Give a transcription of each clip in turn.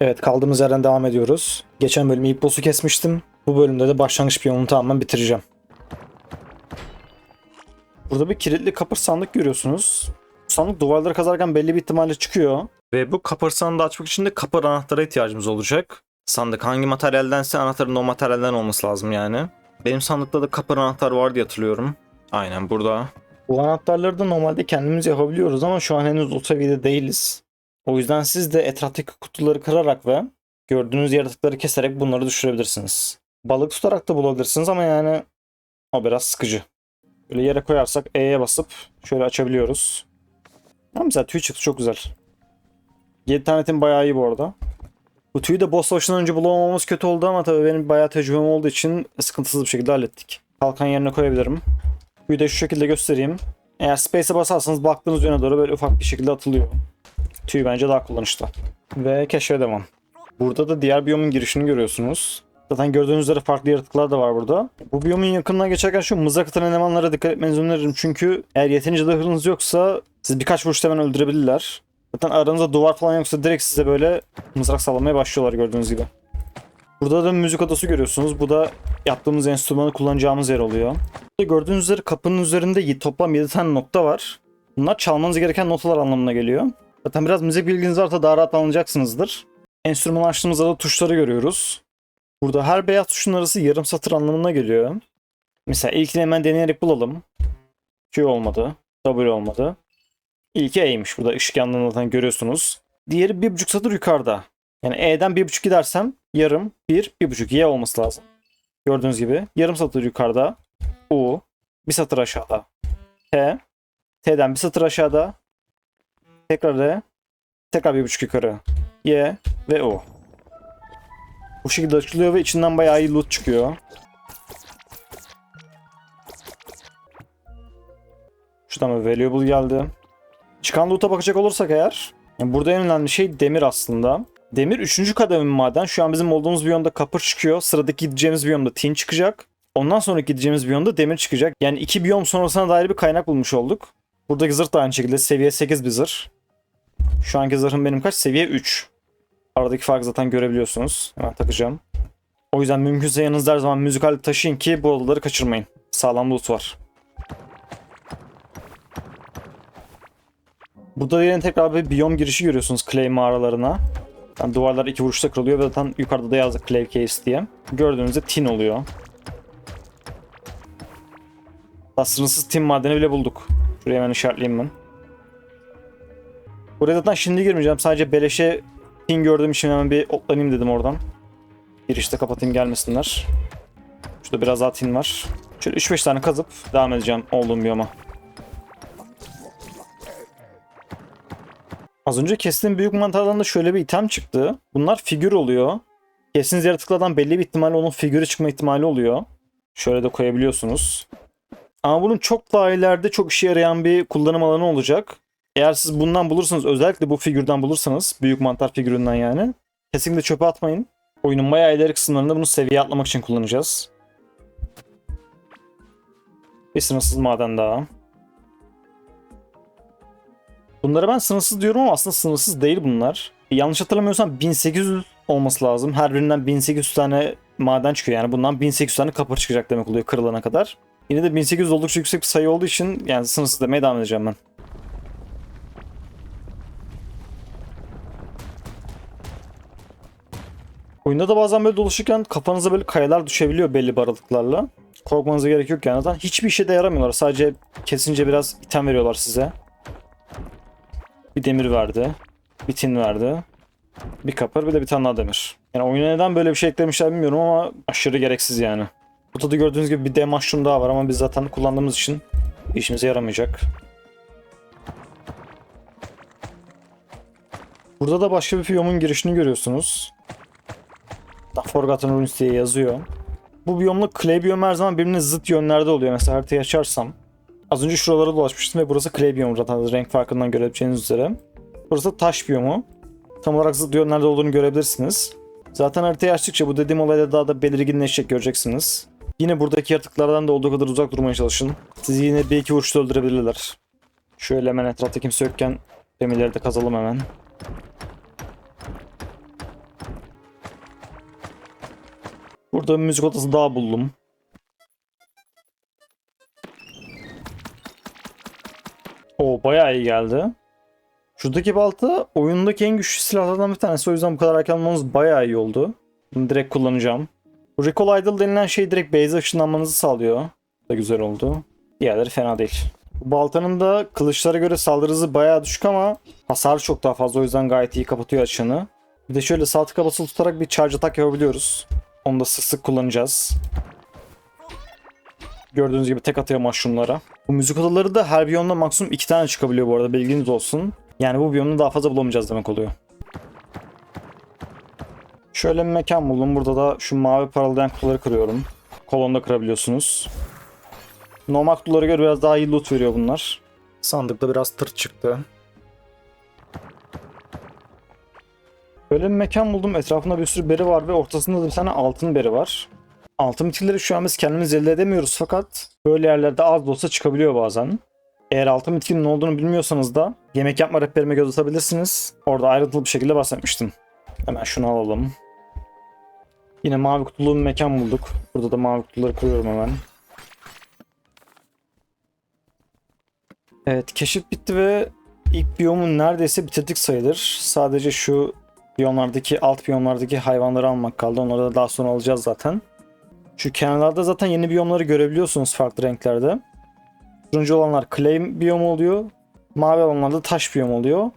Evet kaldığımız yerden devam ediyoruz. Geçen bölüm ilk boss'u kesmiştim. Bu bölümde de başlangıç biyomunu tamamen bitireceğim. Burada bir kilitli kapır sandık görüyorsunuz. Sandık duvarları kazarken belli bir ihtimalle çıkıyor. Ve bu kapır sandığı açmak için de kapır anahtara ihtiyacımız olacak. Sandık hangi materyaldense anahtarın o materyalden olması lazım yani. Benim sandıkta da kapır anahtar var diye hatırlıyorum. Aynen burada. Bu anahtarları da normalde kendimiz yapabiliyoruz ama şu an henüz o seviyede değiliz. O yüzden siz de etraftaki kutuları kırarak ve gördüğünüz yaratıkları keserek bunları düşürebilirsiniz. Balık tutarak da bulabilirsiniz ama yani o biraz sıkıcı. Böyle yere koyarsak E'ye basıp şöyle açabiliyoruz. Ama mesela tüy çıktı çok güzel. 7 tane tim bayağı iyi bu arada. Bu tüyü de boss savaşından önce bulamamamız kötü oldu ama tabii benim bayağı tecrübem olduğu için sıkıntısız bir şekilde hallettik. Kalkan yerine koyabilirim. Tüyü de şu şekilde göstereyim. Eğer space'e basarsanız baktığınız yöne doğru böyle ufak bir şekilde atılıyor. Tüy bence daha kullanışlı. Ve keşfe devam. Burada da diğer biyomun girişini görüyorsunuz. Zaten gördüğünüz üzere farklı yaratıklar da var burada. Bu biyomun yakınına geçerken şu mızrak atan elemanlara dikkat etmenizi öneririm. Çünkü eğer yeterince hırınız yoksa siz birkaç vuruşta hemen öldürebilirler. Zaten aranızda duvar falan yoksa direkt size böyle mızrak sallamaya başlıyorlar gördüğünüz gibi. Burada da müzik odası görüyorsunuz. Bu da yaptığımız enstrümanı kullanacağımız yer oluyor. Burada gördüğünüz üzere kapının üzerinde toplam 7 tane nokta var. Bunlar çalmanız gereken notalar anlamına geliyor. Zaten biraz müzik bilginiz varsa daha rahat anlayacaksınızdır. Enstrüman açtığımızda da tuşları görüyoruz. Burada her beyaz tuşun arası yarım satır anlamına geliyor. Mesela ilkini hemen deneyerek bulalım. Q olmadı. W olmadı. İlki E'ymiş. Burada ışık yandığını zaten görüyorsunuz. Diğeri bir buçuk satır yukarıda. Yani E'den bir buçuk gidersem yarım, bir, bir buçuk Y olması lazım. Gördüğünüz gibi yarım satır yukarıda. U, bir satır aşağıda. T, T'den bir satır aşağıda. Tekrar R, tekrar bir buçuk yukarı. Y ve U. Bu şekilde açılıyor ve içinden bayağı iyi loot çıkıyor. Şuradan bir valuable geldi. Çıkan loot'a bakacak olursak eğer yani burada en önemli şey demir aslında. Demir 3. kademe maden. Şu an bizim olduğumuz biyomda kapır çıkıyor. Sıradaki gideceğimiz biyomda tin çıkacak. Ondan sonraki gideceğimiz biyomda demir çıkacak. Yani iki biyom sonrasına dair bir kaynak bulmuş olduk. Buradaki zırh da aynı şekilde seviye 8 bir zırh. Şu anki zırhım benim kaç? Seviye 3. Aradaki farkı zaten görebiliyorsunuz. Hemen takacağım. O yüzden mümkünse yanınızda her zaman müzik aleti taşıyın ki bu odaları kaçırmayın. Sağlam loot var. Burada yine tekrar bir biyom girişi görüyorsunuz clay mağaralarına. Yani duvarlar iki vuruşta kırılıyor ve zaten yukarıda da yazdık clay case diye. Gördüğünüzde tin oluyor. Daha sınırsız tin madeni bile bulduk. Şuraya hemen işaretleyeyim ben. Buraya zaten şimdi girmeyeceğim. Sadece beleşe tin gördüğüm için hemen bir otlanayım dedim oradan. Girişte kapatayım gelmesinler. Şurada biraz daha tin var. Şöyle 3-5 tane kazıp devam edeceğim olduğum biyoma. Az önce kestiğim büyük mantarlarında şöyle bir item çıktı. Bunlar figür oluyor. Kestiğiniz yaratıklardan belli bir ihtimalle onun figürü çıkma ihtimali oluyor. Şöyle de koyabiliyorsunuz. Ama bunun çok daha ileride çok işe yarayan bir kullanım alanı olacak. Eğer siz bundan bulursanız özellikle bu figürden bulursanız büyük mantar figüründen yani kesinlikle çöpe atmayın. Oyunun bayağı ileri kısımlarında bunu seviye atlamak için kullanacağız. Bir sınırsız maden daha. Bunlara ben sınırsız diyorum ama aslında sınırsız değil bunlar. Yanlış hatırlamıyorsam 1800 olması lazım. Her birinden 1800 tane maden çıkıyor. Yani bundan 1800 tane kapır çıkacak demek oluyor kırılana kadar. Yine de 1800 oldukça yüksek bir sayı olduğu için yani sınırsız demeye devam edeceğim ben. Oyunda da bazen böyle dolaşırken kafanıza böyle kayalar düşebiliyor belli aralıklarla. Korkmanıza gerek yok yani. Zaten hiçbir işe de yaramıyorlar. Sadece kesince biraz item veriyorlar size. Bir demir verdi. Bir tin verdi. Bir kapır bir de bir tane daha demir. Yani oyuna neden böyle bir şey eklemişler bilmiyorum ama aşırı gereksiz yani. Burada da gördüğünüz gibi bir de mushroom daha var ama biz zaten kullandığımız için işimize yaramayacak. Burada da başka bir biyomun girişini görüyorsunuz. Forgotten Ruins diye yazıyor. Bu biyomla clay biyom her zaman birbirine zıt yönlerde oluyor. Mesela haritayı açarsam. Az önce şuralara dolaşmıştım ve burası clay biyomu zaten renk farkından görebileceğiniz üzere. Burası taş biyomu. Tam olarak zıt yönlerde olduğunu görebilirsiniz. Zaten haritayı açtıkça bu dediğim olayda daha da belirginleşecek göreceksiniz. Yine buradaki yaratıklardan da olduğu kadar uzak durmaya çalışın. Sizi yine bir iki vuruşta öldürebilirler. Şöyle hemen etrafta kimse yokken demirleri de kazalım hemen. Burada bir müzik odası daha buldum. O bayağı iyi geldi. Şuradaki balta oyundaki en güçlü silahlardan bir tanesi. O yüzden bu kadar erken almamız bayağı iyi oldu. Bunu direkt kullanacağım. Bu Recall Idle denilen şey direkt base ışınlanmanızı sağlıyor. Bu da güzel oldu. Diğerleri fena değil. Bu baltanın da kılıçlara göre saldırı hızı bayağı düşük ama hasarı çok daha fazla. O yüzden gayet iyi kapatıyor açığını. Bir de şöyle sağ tıka basılı tutarak bir charge atak yapabiliyoruz. Onu da sık sık kullanacağız. Gördüğünüz gibi tek atıyor mushroomlara. Bu müzik odaları da her biyomda maksimum 2 tane çıkabiliyor bu arada bilginiz olsun. Yani bu biyomda daha fazla bulamayacağız demek oluyor. Şöyle bir mekan buldum. Burada da şu mavi parıldayan kutuları kırıyorum. Kolonda kırabiliyorsunuz. Normal kutulara göre biraz daha iyi loot veriyor bunlar. Sandıkta biraz tırt çıktı. Böyle bir mekan buldum. Etrafında bir sürü beri var ve ortasında da bir tane altın beri var. Altın bitkileri şu an biz kendimiz elde edemiyoruz fakat böyle yerlerde az da olsa çıkabiliyor bazen. Eğer altın bitkinin ne olduğunu bilmiyorsanız da yemek yapma rehberime göz atabilirsiniz. Orada ayrıntılı bir şekilde bahsetmiştim. Hemen şunu alalım. Yine mavi kutulu bir mekan bulduk. Burada da mavi kutuları kırıyorum hemen. Evet keşif bitti ve ilk biyomu neredeyse bitirdik sayılır. Sadece şu biyomlardaki alt biyomlardaki hayvanları almak kaldı. Onları da daha sonra alacağız zaten. Şu kenarlarda zaten yeni biyomları görebiliyorsunuz farklı renklerde. Turuncu olanlar clay biyomu oluyor. Mavi olanlar da taş biyomu oluyor.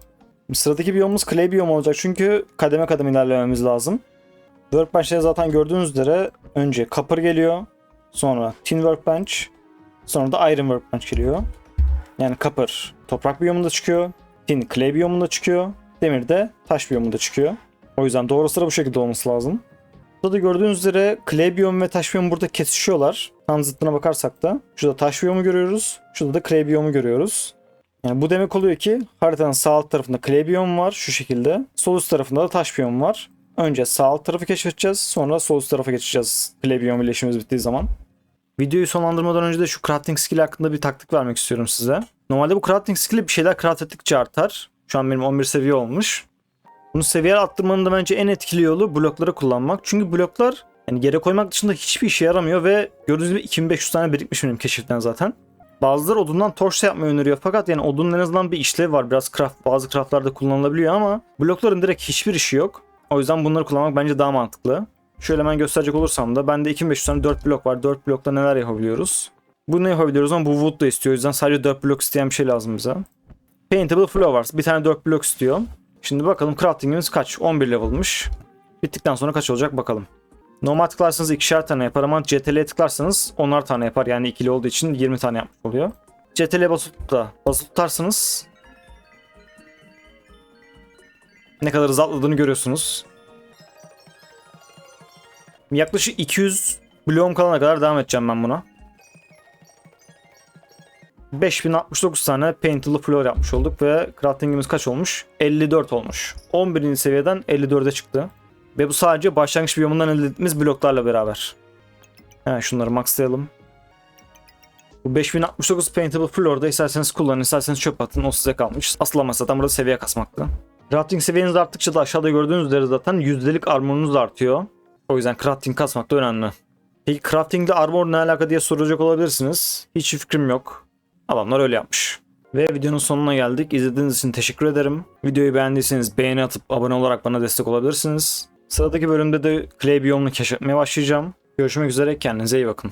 Sıradaki biyomumuz clay biyomu olacak çünkü kademe kademe ilerlememiz lazım. Workbench'te zaten gördüğünüz üzere önce copper geliyor. Sonra tin workbench. Sonra da iron workbench geliyor. Yani copper toprak biyomunda çıkıyor. Tin clay biyomunda çıkıyor. Demir de taş biyomunda çıkıyor. O yüzden doğru sıra bu şekilde olması lazım. Burada da gördüğünüz üzere clay biyom ve taş biyom burada kesişiyorlar. Tam zıttına bakarsak da. Şurada taş biyomu görüyoruz. Şurada da clay biyomu görüyoruz. Yani bu demek oluyor ki haritanın sağ alt tarafında clay biyom var şu şekilde. Sol üst tarafında da taş biyom var. Önce sağ alt tarafı keşfedeceğiz. Sonra sol üst tarafa geçeceğiz. Clay biyom ile bittiği zaman. Videoyu sonlandırmadan önce de şu crafting skill hakkında bir taktik vermek istiyorum size. Normalde bu crafting skill'i bir şeyler craft ettikçe artar. Şu an benim 11 seviye olmuş. Bunu seviye arttırmanın da bence en etkili yolu blokları kullanmak. Çünkü bloklar yani yere koymak dışında hiçbir işe yaramıyor ve gördüğünüz gibi 2500 tane birikmiş benim keşiften zaten. Bazıları odundan torç yapmayı öneriyor fakat yani odunun en azından bir işlevi var. Biraz craft, bazı craftlarda kullanılabiliyor ama blokların direkt hiçbir işi yok. O yüzden bunları kullanmak bence daha mantıklı. Şöyle hemen gösterecek olursam da bende 2500 tane 4 blok var. 4 blokta neler yapabiliyoruz? Bu ne yapabiliyoruz ama bu wood da istiyor. O yüzden sadece 4 blok isteyen bir şey lazım bize. Paintable flowers. Bir tane 4 blok istiyor. Şimdi bakalım craftingimiz kaç? 11 level'mış. Bittikten sonra kaç olacak bakalım. Normal tıklarsanız ikişer tane yapar ama CTRL'ye tıklarsanız onar tane yapar. Yani ikili olduğu için 20 tane yapmış oluyor. CTRL'ye basıp da basıp tutarsanız ne kadar hızlı atladığını görüyorsunuz. Yaklaşık 200 bloğum kalana kadar devam edeceğim ben buna. 5069 tane paintable floor yapmış olduk ve craftingimiz kaç olmuş? 54 olmuş. 11. seviyeden 54'e çıktı. Ve bu sadece başlangıç biyomundan elde ettiğimiz bloklarla beraber. Hemen şunları maxlayalım. Bu 5069 paintable floor'da isterseniz kullanın, isterseniz çöp atın. O size kalmış. Asıl amaç zaten burada seviye kasmaktı. Crafting seviyeniz arttıkça da aşağıda gördüğünüz üzere zaten yüzdelik armorunuz artıyor. O yüzden crafting kasmak da önemli. Peki crafting ile armor ne alaka diye soracak olabilirsiniz. Hiç fikrim yok. Adamlar öyle yapmış. Ve videonun sonuna geldik. İzlediğiniz için teşekkür ederim. Videoyu beğendiyseniz beğeni atıp abone olarak bana destek olabilirsiniz. Sıradaki bölümde de Clay biyomunu keşfetmeye başlayacağım. Görüşmek üzere kendinize iyi bakın.